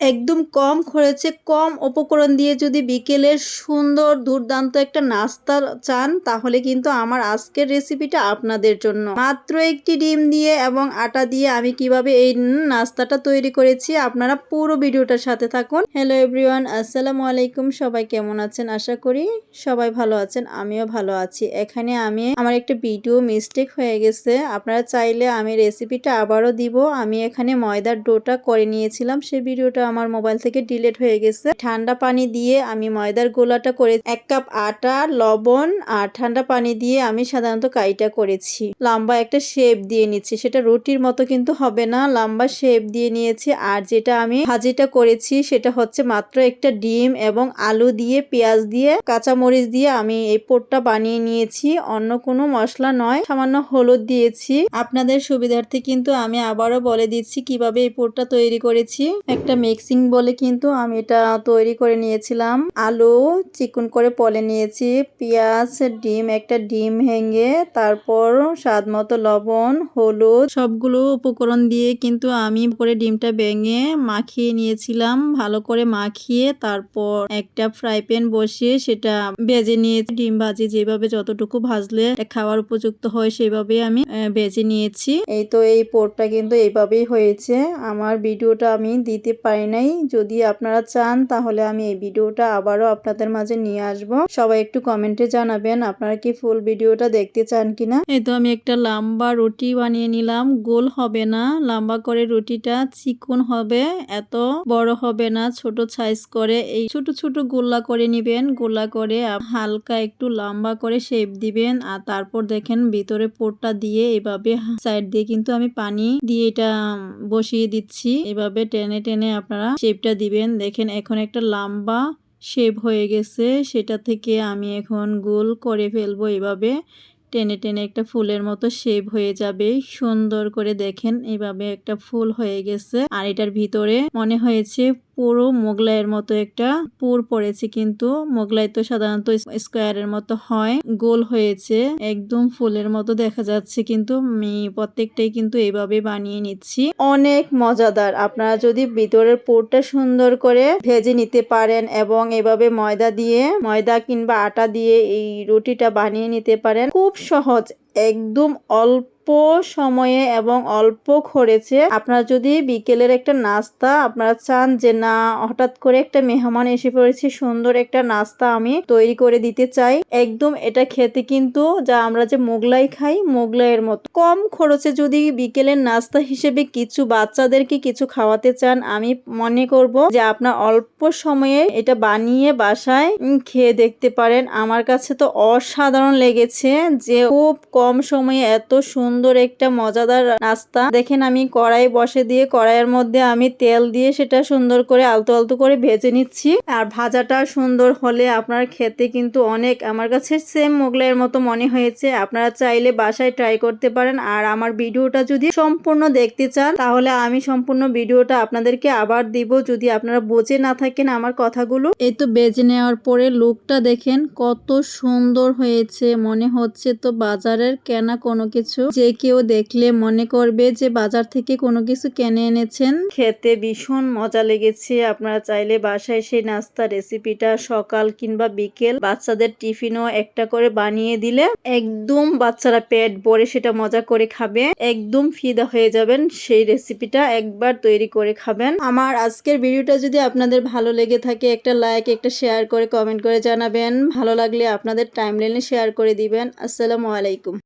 একদম কম খরচে, কম উপকরণ দিয়ে যদি বিকেলের সুন্দর, দুর্দান্ত একটা নাস্তা চান, তাহলে কিন্তু আমার আজকের রেসিপিটা আপনাদের জন্য। মাত্র একটি ডিম দিয়ে এবং আটা দিয়ে আমি কীভাবে এই নাস্তাটা তৈরি করেছি, আপনারা পুরো ভিডিওটার সাথে থাকুন। হ্যালো এভরিওয়ান আসসালামু আলাইকুম, সবাই কেমন আছেন? আশা করি সবাই ভালো আছেন, আমিও ভালো আছি। এখানে আমি, আমার একটা ভিডিও মিস্টেক হয়ে গেছে, আপনারা চাইলে আমি রেসিপিটা আবারও দিব। আমি এখানে ময়দার ডোটা করে নিয়েছিলাম সেই ভিডিওটা আমার মোবাইল থেকে ডিলেট হয়ে গেছে। ঠান্ডা পানি দিয়ে আমি ময়দার গোলাটা করে এক কাপ আটা, লবণ আর ঠান্ডা পানি দিয়ে আমি সাধারণত কাইটা করেছি। লম্বা একটা শেপ দিয়ে নিচ্ছি। সেটা রুটির মতো কিন্তু হবে না। লম্বা শেপ দিয়ে নিয়েছি আর যেটা আমি ভাজিটা করেছি সেটা হচ্ছে মাত্র একটা ডিম এবং আলু দিয়ে, পেঁয়াজ দিয়ে, কাঁচামরিচ দিয়ে আমি এই পোটটা বানিয়ে নিয়েছি। অন্য কোনো মশলা নয়। সামান্য হলুদ দিয়েছি। আপনাদের সুবিধার্থে কিন্তু আমি আবারও বলে দিচ্ছি কীভাবে এই পোটটা তৈরি করেছি। একটা মিক্সিং বলে কিন্তু আমি এটা তৈরি করে নিয়েছিলাম। আলু চিকন করে পলে নিয়েছি, পেঁয়াজ, ডিম, একটা ডিম ভেঙে, তারপর স্বাদ মতো লবণ, হলুদ, সবগুলো উপকরণ দিয়ে কিন্তু আমি করে ডিমটা ভেঙে মাখিয়ে নিয়েছিলাম। ভালো করে মাখিয়ে তারপর একটা ফ্রাই প্যান বসিয়ে সেটা ভেজে নিয়েছি ডিম ভাজি যেভাবে যতটুকু ভাজলে খাওয়ার উপযুক্ত হয় সেভাবে আমি ভেজে নিয়েছি। এই তো এই পোরটা কিন্তু এইভাবেই হয়েছে। আমার ভিডিওটা আমি দিতে পারি নাই। যদি আপনারা চান, তাহলে আমি এই ভিডিওটা আবারও আপনাদের মাঝে নিয়ে আসব। সবাই একটু কমেন্টে জানাবেন, আপনারা কি ফুল ভিডিওটা দেখতে চান কিনা? এই তো আমি একটা লম্বা রুটি বানিয়ে নিলাম। গোল হবে না। লম্বা করে রুটিটা চিকন হবে। এত বড় হবে না, ছোট সাইজ করে। এই ছোট ছোট গোল্লা করে নিবেন। গোল্লা করে হালকা একটু লম্বা করে শেপ দিবেন। আর তারপর দেখেন ভিতরে পোটটা দিয়ে এভাবে সাইড দিয়ে কিন্তু আমি পানি দিয়ে এটা বসিয়ে দিচ্ছি। এভাবে টেনে টেনে আপনারা শেপটা দিবেন। দেখেন, এখন একটা লম্বা শেপ হয়ে গেছে। সেটা থেকে আমি এখন গোল করে ফেলব এভাবে। টেনে টেনে একটা ফুলের মতো শেপ হয়ে যাবে। সুন্দর করে দেখেন, এভাবে একটা ফুল হয়ে গেছে। আর এটার ভিতরে মনে হয়েছে পুরো মোগলাইয়ের মতো একটা পুর পড়েছে কিন্তু। মোগলাই তো সাধারণত স্কোয়ারের মতো হয়, গোল হয়েছে, একদম ফুলের মতো দেখা যাচ্ছে কিন্তু। আমি প্রত্যেকটাই কিন্তু এইভাবে বানিয়ে নিচ্ছি। অনেক মজাদার। আপনারা যদি ভিতরের পুরটা সুন্দর করে ভেজে নিতে পারেন এবং এভাবে ময়দা দিয়ে, ময়দা কিংবা আটা দিয়ে এই রুটিটা বানিয়ে নিতে পারেন, খুব সহজ। একদম অল্প সময়ে এবং অল্প খরচে আপনারা যদি বিকেলের একটা নাস্তা আপনারা চান যে, না, হঠাৎ করে একটা মেহমান এসে পড়েছে, সুন্দর একটা নাস্তা আমি তৈরি করে দিতে চাই। একদম এটা খেতে কিন্তু যা আমরা যে মোগলাই খাই, মোগলাইয়ের মতো। কম খরচে যদি বিকেলের নাস্তা হিসেবে কিছু বাচ্চাদেরকে কিছু খাওয়াতে চান, আমি মনে করব যে, আপনার অল্প সময়ে এটা বানিয়ে বাসায় খেয়ে দেখতে পারেন। আমার কাছে তো অসাধারণ লেগেছে যে, খুব কম সময়ে এত সুন্দর একটা মজাদার নাস্তা। দেখেন আমি কড়াই বসে দিয়ে কড়াইয়ের মধ্যে আমি তেল দিয়ে সেটা সুন্দর করে আলতো আলতো করে ভেজে নিচ্ছি। আর ভাজাটা সুন্দর হলে আপনার খেতে কিন্তু অনেক, আমার কাছে সেম মোগলাইয়ের মতো মনে হয়েছে। আপনারা চাইলে বাসায় ট্রাই করতে পারেন। আর আমার ভিডিওটা যদি সম্পূর্ণ দেখতে চান, তাহলে আমি সম্পূর্ণ ভিডিওটা আপনাদেরকে আবার দিব। যদি আপনারা বোঝে না থাকেন আমার কথাগুলো। এই তো বেজে নেওয়ার পরে লুকটা দেখেন, কত সুন্দর হয়েছে। মনে হচ্ছে তো বাজারের কেনা কোনো কিছু যে কেউ দেখলে মনে করবে যে বাজার থেকে কোনো কিছু কেনে এনেছেন। খেতে ভীষণ মজা লেগেছে। আপনারা চাইলে বাসায় সেই নাস্তা রেসিপিটা সকাল কিংবা বিকেল বাচ্চাদের টিফিনও একটা করে বানিয়ে দিলে একদম বাচ্চারা পেট ভরে সেটা মজা করে খাবে। একদম ফিদা হয়ে যাবেন সেই রেসিপিটা একবার তৈরি করে খাবেন। আমার আজকের ভিডিওটা যদি আপনাদের ভালো লেগে থাকে একটা লাইক, একটা শেয়ার করে কমেন্ট করে জানাবেন। ভালো লাগলে আপনাদের টাইম লাইনে শেয়ার করে দিবেন। আসসালামু আলাইকুম।